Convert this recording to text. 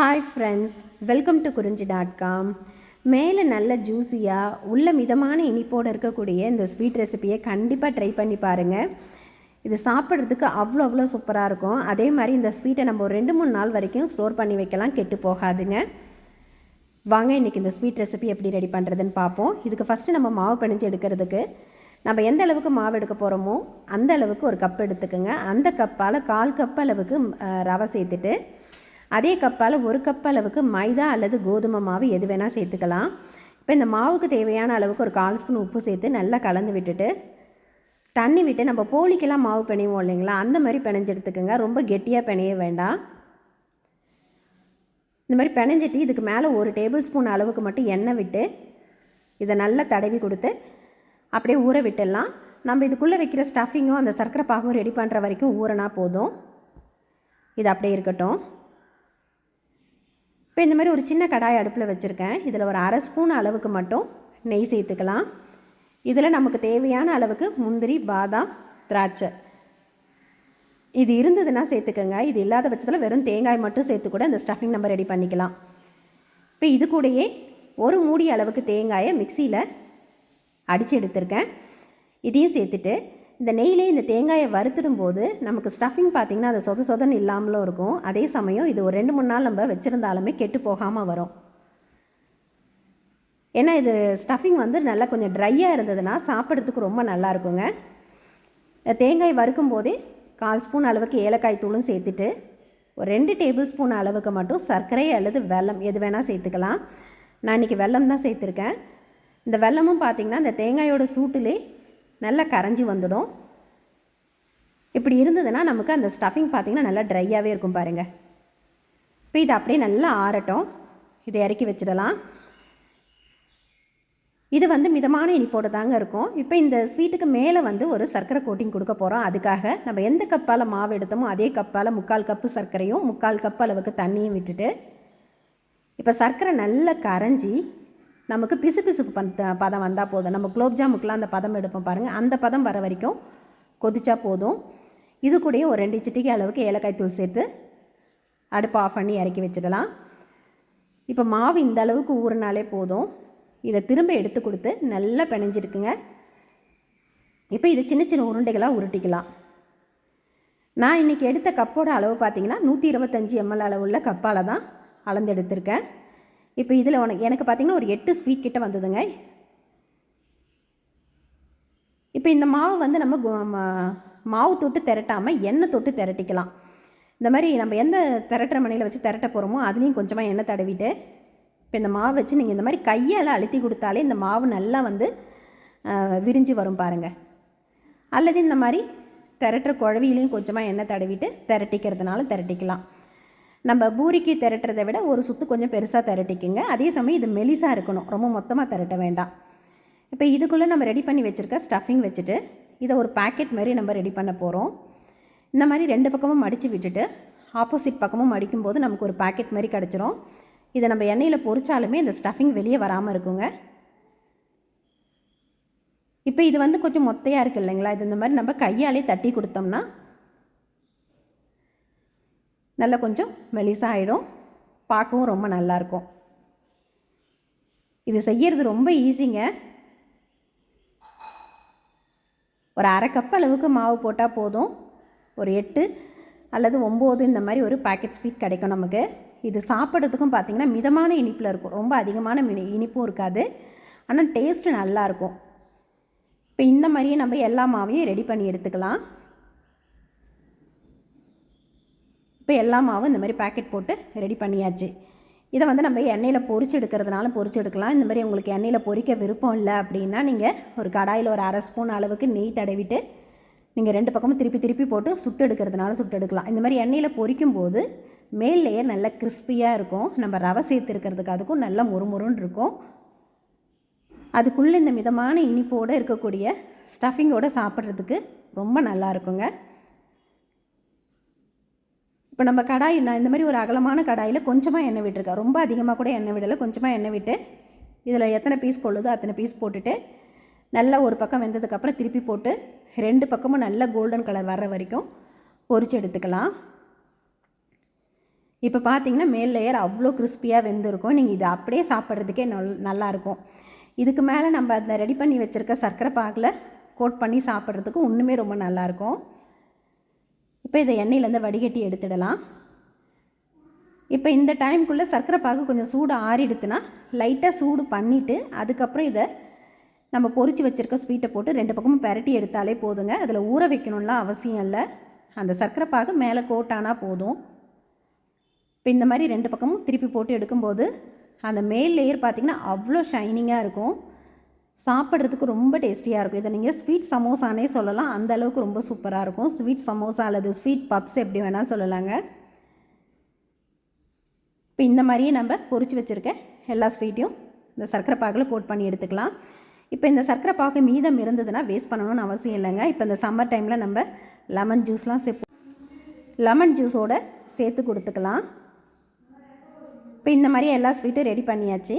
Hi friends welcome to Kurinji dot com மேலே நல்ல ஜூஸியாக உள்ள மிதமான இனிப்போடு இருக்கக்கூடிய இந்த ஸ்வீட் ரெசிபியை கண்டிப்பாக ட்ரை பண்ணி பாருங்கள் இது சாப்பிட்றதுக்கு அவ்வளோ அவ்வளோ சூப்பராக இருக்கும். அதே மாதிரி இந்த ஸ்வீட்டை நம்ம ஒரு ரெண்டு மூணு நாள் வரைக்கும் ஸ்டோர் பண்ணி வைக்கலாம் கெட்டு போகாதுங்க. வாங்க இன்றைக்கி இந்த ஸ்வீட் ரெசிபி எப்படி ரெடி பண்ணுறதுன்னு பார்ப்போம் இதுக்கு ஃபஸ்ட்டு நம்ம மாவு பிணைஞ்சு எடுக்கிறதுக்கு நம்ம எந்த அளவுக்கு மாவு எடுக்க போகிறோமோ அந்த அளவுக்கு ஒரு கப் எடுத்துக்கோங்க. அந்த கப்பால் கால் கப் அளவுக்கு ரவை சேர்த்துட்டு அதே கப்பால் ஒரு கப் அளவுக்கு மைதா அல்லது கோதுமை மாவு எது வேணால் சேர்த்துக்கலாம். இப்போ இந்த மாவுக்கு தேவையான அளவுக்கு ஒரு கால் ஸ்பூன் உப்பு சேர்த்து நல்லா கலந்து விட்டுட்டு தண்ணி விட்டு நம்ம போலிக்கெல்லாம் மாவு பிணைவோம் இல்லைங்களா? அந்த மாதிரி பிணைஞ்சு எடுத்துக்கோங்க. ரொம்ப கெட்டியாக பிணைய வேண்டாம். இந்த மாதிரி பிணைஞ்சிட்டு இதுக்கு மேலே ஒரு டேபிள் ஸ்பூன் அளவுக்கு மட்டும் எண்ணெய் விட்டு இதை நல்லா தடவி கொடுத்து அப்படியே ஊற விட்டுடலாம். நம்ம இதுக்குள்ளே வைக்கிற ஸ்டஃபிங்கும் அந்த சர்க்கரை பாகும் ரெடி பண்ணுற வரைக்கும் ஊறினா போதும். இது அப்படியே இருக்கட்டும். இப்போ இந்த மாதிரி ஒரு சின்ன கடாய் அடுப்பில் வச்சுருக்கேன். இதில் ஒரு அரை ஸ்பூன் அளவுக்கு மட்டும் நெய் சேர்த்துக்கலாம். இதில் நமக்கு தேவையான அளவுக்கு முந்திரி பாதாம் திராட்சை. இது இருந்ததுன்னா சேர்த்துக்கோங்க. இது இல்லாத பட்சத்தில் வெறும் தேங்காய் மட்டும் சேர்த்து கூட இந்த ஸ்டஃபிங் நம்ம ரெடி பண்ணிக்கலாம். இப்போ இது கூடயே ஒரு மூடி அளவுக்கு தேங்காயை மிக்சியில் அடித்து எடுத்திருக்கேன். இதையும் சேர்த்துட்டு இந்த நெய்யிலே இந்த தேங்காயை வறுத்துடும் போது நமக்கு ஸ்டஃபிங் பார்த்திங்கன்னா அது சொத சொதன்னு இல்லாமலும் இருக்கும். அதே சமயம் இது ஒரு ரெண்டு மூணு நாள் நம்ம வச்சுருந்தாலுமே கெட்டு போகாமல் வரும். ஏன்னா இது ஸ்டஃபிங் வந்து நல்லா கொஞ்சம் ட்ரையாக இருந்ததுன்னா சாப்பிட்றதுக்கு ரொம்ப நல்லா இருக்குங்க. தேங்காய் வறுக்கும் போதே கால் ஸ்பூன் அளவுக்கு ஏலக்காய் தூளும் சேர்த்துட்டு ஒரு ரெண்டு டேபிள் ஸ்பூன் அளவுக்கு மட்டும் சர்க்கரை அல்லது வெல்லம் எது வேணால் சேர்த்துக்கலாம். நான் இன்றைக்கி வெல்லம் தான் சேர்த்துருக்கேன். இந்த வெல்லமும் பார்த்திங்கன்னா இந்த தேங்காயோட சூட்டிலே நல்லா கரைஞ்சி வந்துடும். இப்படி இருந்ததுன்னா நமக்கு அந்த ஸ்டஃபிங் பார்த்திங்கன்னா நல்லா ட்ரையாகவே இருக்கும் பாருங்கள் இப்போ இது அப்படியே நல்லா ஆறட்டும். இதை இறக்கி வச்சிடலாம். இது வந்து மிதமான இனிப்போடு தாங்க இருக்கும். இப்போ இந்த ஸ்வீட்டுக்கு மேலே வந்து ஒரு சர்க்கரை கோட்டிங் கொடுக்க போகிறோம் அதுக்காக நம்ம எந்த கப்பால் மாவு எடுத்தோமோ அதே கப்பால் முக்கால் கப்பு சர்க்கரையும் முக்கால் கப் அளவுக்கு தண்ணியும் விட்டுட்டு இப்போ சர்க்கரை நல்லா கரைஞ்சி நமக்கு பிசு பிசுப்பு பந்த பதம் வந்தால் போதும். நம்ம குலோப்ஜாமுக்கெலாம் அந்த பதம் எடுப்போம் பாருங்கள் அந்த பதம் வர வரைக்கும் கொதிச்சா போதும். இது கூடயே ஒரு ரெண்டு சிட்டிகை அளவுக்கு ஏலக்காய் தூள் சேர்த்து அடுப்பு ஆஃப் பண்ணி இறக்கி வச்சிடலாம். இப்போ மாவு இந்த அளவுக்கு ஊறினாலே போதும். இதை திரும்ப எடுத்து கொடுத்து நல்லா பிணைஞ்சிருக்குங்க. இப்போ இது சின்ன சின்ன உருண்டைகளாக உருட்டிக்கலாம். நான் இன்றைக்கி எடுத்த கப்போட அளவு பார்த்தீங்கன்னா நூற்றி இருபத்தஞ்சி எம்எல் அளவுள்ள கப்பால் தான் அளந்து எடுத்திருக்கேன். இப்போ இதில் உனக்கு எனக்கு பார்த்தீங்கன்னா ஒரு எட்டு ஸ்வீட் கிட்ட வந்ததுங்க. இப்போ இந்த மாவு வந்து நம்ம கு- மாவு தொட்டு திரட்டாமல் எண்ணெய் தொட்டு திரட்டிக்கலாம். இந்த மாதிரி நம்ம எந்த திரட்டுற மணியில் வச்சு திரட்ட போகிறோமோ அதுலேயும் கொஞ்சமாக எண்ணெய் தடவிட்டு இப்போ இந்த மாவு வச்சு நீங்கள் இந்த மாதிரி கையால் அழுத்தி கொடுத்தாலே இந்த மாவு நல்லா வந்து விரிஞ்சு வரும் பாருங்கள் அல்லது இந்த மாதிரி திரட்டுற குழவிலையும் கொஞ்சமாக எண்ணெய் தடவிட்டு திரட்டிக்கிறதுனால திரட்டிக்கலாம். நம்ம பூரிக்கு திரட்டுறதை விட ஒரு சுத்து கொஞ்சம் பெருசாக திரட்டிக்குங்க. அதே சமயம் இது மெலிசாக இருக்கணும். ரொம்ப மொத்தமாக திரட்ட வேண்டாம். இப்போ இதுக்குள்ளே நம்ம ரெடி பண்ணி வச்சுருக்க ஸ்டஃபிங் வச்சுட்டு இதை ஒரு பேக்கெட் மாதிரி நம்ம ரெடி பண்ண போகிறோம் இந்த மாதிரி ரெண்டு பக்கமும் மடித்து விட்டுட்டு ஆப்போசிட் பக்கமும் மடிக்கும்போது நமக்கு ஒரு பாக்கெட் மாதிரி கிடச்சிரும். இதை நம்ம எண்ணெயில் பொறிச்சாலுமே இந்த ஸ்டஃபிங் வெளியே வராமல் இருக்குங்க. இப்போ இது வந்து கொஞ்சம் மொத்தையாக இருக்குது இல்லைங்களா? இது இந்த மாதிரி நம்ம கையாலே தட்டி கொடுத்தோம்னா நல்லா கொஞ்சம் மெலிசாகிடும் பார்க்கவும் ரொம்ப நல்லாயிருக்கும். இது செய்யறது ரொம்ப ஈஸிங்க. ஒரு அரை கப் அளவுக்கு மாவு போட்டால் போதும். ஒரு எட்டு அல்லது ஒம்பது இந்த மாதிரி ஒரு பாக்கெட் ஸ்வீட் கிடைக்கும் நமக்கு. இது சாப்பிட்றதுக்கும் பார்த்திங்கன்னா மிதமான இனிப்பில் இருக்கும். ரொம்ப அதிகமான மினி இனிப்பும் இருக்காது. ஆனால் டேஸ்ட்டு நல்லாயிருக்கும். இப்போ இந்த மாதிரியே நம்ம எல்லா மாவையும் ரெடி பண்ணி எடுத்துக்கலாம். இப்போ எல்லா மாவும் இந்த மாதிரி பாக்கெட் போட்டு ரெடி பண்ணியாச்சு. இதை வந்து நம்ம எண்ணெயில் பொறிச்சு எடுக்கிறதுனால பொறிச்சு எடுக்கலாம். இந்த மாதிரி உங்களுக்கு எண்ணெயில் பொறிக்க விருப்பம் இல்லை அப்படின்னா நீங்கள் ஒரு கடாயில் ஒரு அரை ஸ்பூன் அளவுக்கு நெய் தடவிட்டு நீங்கள் ரெண்டு பக்கமும் திருப்பி திருப்பி போட்டு சுட்டு எடுக்கிறதுனால சுட்டு எடுக்கலாம். இந்த மாதிரி எண்ணெயில் பொரிக்கும் போது மேல் லேயர் நல்லா கிறிஸ்பியாக இருக்கும். நம்ம ரவை சேர்த்து இருக்கிறதுக்கு அதுக்கும் நல்லா முறுமுறுன்னு இருக்கும். அதுக்குள்ளே இந்த மிதமான இனிப்போடு இருக்கக்கூடிய ஸ்டஃபிங்கோடு சாப்பிட்றதுக்கு ரொம்ப நல்லா இருக்குங்க. இப்போ நம்ம கடாய் நான் இந்த மாதிரி ஒரு அகலமான கடாயில் கொஞ்சமாக எண்ணெய் விட்டுருக்கேன். ரொம்ப அதிகமாக கூட எண்ணெய் விடலை கொஞ்சமாக எண்ணெய் விட்டு இதில் எத்தனை பீஸ் கொள்ளுதோ அத்தனை பீஸ் போட்டுட்டு நல்லா ஒரு பக்கம் வெந்ததுக்கப்புறம் திருப்பி போட்டு ரெண்டு பக்கமும் நல்லா கோல்டன் கலர் வர்ற வரைக்கும் பொறிச்சு எடுத்துக்கலாம். இப்போ பார்த்தீங்கன்னா மேல் லேயர் அவ்வளோ கிறிஸ்பியாக வெந்திருக்கும். நீங்கள் இதை அப்படியே சாப்பிட்றதுக்கே நல் நல்லாயிருக்கும் இதுக்கு மேலே நம்ம அந்த ரெடி பண்ணி வச்சுருக்க சர்க்கரை பாகில் கோட் பண்ணி சாப்பிட்றதுக்கு இன்னுமே ரொம்ப நல்லாயிருக்கும் இப்போ இதை எண்ணெயிலேருந்து வடிகட்டி எடுத்துடலாம். இப்போ இந்த டைமுக்குள்ளே சர்க்கரை பாகு கொஞ்சம் சூடு ஆறிடுத்துனா லைட்டாக சூடு பண்ணிவிட்டு அதுக்கப்புறம் இதை நம்ம பொரிச்சு வச்சுருக்க ஸ்வீட்டை போட்டு ரெண்டு பக்கமும் பரட்டி எடுத்தாலே போதுங்க. அதில் ஊற வைக்கணும்லாம் அவசியம் இல்லை. அந்த சர்க்கரை பாகு மேலே கோட்டானா போதும். இப்போ இந்த மாதிரி ரெண்டு பக்கமும் திருப்பி போட்டு எடுக்கும்போது அந்த மேல் லேயர் பார்த்திங்கன்னா அவ்வளோ ஷைனிங்காக இருக்கும். சாப்பிட்றதுக்கு ரொம்ப டேஸ்டியாக இருக்கும். இதை நீங்கள் ஸ்வீட் சமோசானே சொல்லலாம். அந்த அளவுக்கு ரொம்ப சூப்பராக இருக்கும். ஸ்வீட் சமோசா அல்லது ஸ்வீட் பப்ஸ் எப்படி வேணால் சொல்லலாங்க. இப்போ இந்த மாதிரியே நம்ம பொறிச்சு வச்சுருக்க எல்லா ஸ்வீட்டையும் இந்த சர்க்கரை பாகில் கோட் பண்ணி எடுத்துக்கலாம். இப்போ இந்த சர்க்கரை பாக்கு மீதம் இருந்ததுன்னா வேஸ்ட் பண்ணணும்னு அவசியம் இல்லைங்க. இப்போ இந்த சம்மர் டைமில் நம்ம லெமன் ஜூஸ்லாம் சேர்ப்போம் லெமன் ஜூஸோடு சேர்த்து கொடுத்துக்கலாம். இப்போ இந்த மாதிரி எல்லா ஸ்வீட்டும் ரெடி பண்ணியாச்சு.